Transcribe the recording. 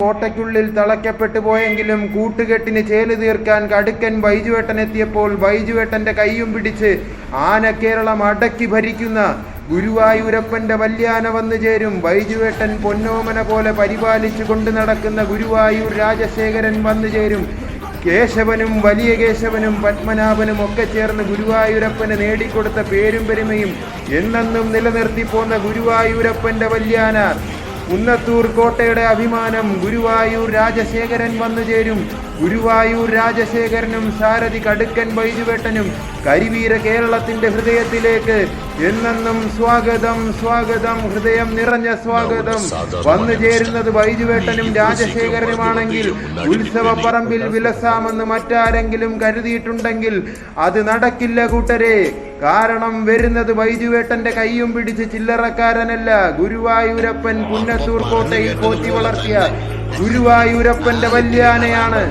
കോട്ടയ്ക്കുള്ളിൽ തളയ്ക്കപ്പെട്ടു പോയെങ്കിലും കൂട്ടുകെട്ടിന് ചേൽ തീർക്കാൻ കടുക്കൻ ബൈജുവേട്ടൻ എത്തിയപ്പോൾ ബൈജുവേട്ടന്റെ കൈയും പിടിച്ച് ആന കേരളം അടക്കി ഭരിക്കുന്ന ഗുരുവായൂരപ്പന്റെ വല്യാന വന്നു ചേരും. ബൈജുവേട്ടൻ പൊന്നോമന പോലെ പരിപാലിച്ചു കൊണ്ടു നടക്കുന്ന ഗുരുവായൂർ രാജശേഖരൻ വന്നു ചേരും. കേശവനും വലിയ കേശവനും പത്മനാഭനും ഒക്കെ ചേർന്ന് ഗുരുവായൂരപ്പന് നേടിക്കൊടുത്ത പേരും പെരുമയും എന്നെന്നും നിലനിർത്തി പോന്ന ഗുരുവായൂരപ്പന്റെ വല്യാന കുന്നത്തൂർ കോട്ടയുടെ അഭിമാനം ഗുരുവായൂർ രാജശേഖരൻ വന്നു ചേരും. ഗുരുവായൂർ രാജശേഖരനും സാരഥി കടുക്കൻ വൈദ്യുവേട്ടനും കരിവീര കേരളത്തിന്റെ ഹൃദയത്തിലേക്ക് എന്നെന്നും സ്വാഗതം സ്വാഗതം ഹൃദയം നിറഞ്ഞ സ്വാഗതം. വന്നു ചേരുന്നത് വൈദ്യുവേട്ടനും രാജശേഖരനുമാണെങ്കിൽ ഉത്സവ പറമ്പിൽ വിലസാമെന്ന് മറ്റാരെങ്കിലും കരുതിയിട്ടുണ്ടെങ്കിൽ അത് നടക്കില്ല കൂട്ടരെ. കാരണം വരുന്നത് വൈദ്യുവേട്ടന്റെ കൈയും പിടിച്ച് ചില്ലറക്കാരനല്ല. ഗുരുവായൂരപ്പൻ പുന്നത്തൂർ കോട്ടയിൽ പോറ്റി വളർത്തിയ ഗുരുവായൂരപ്പന്റെ വല്യാനയാണ്.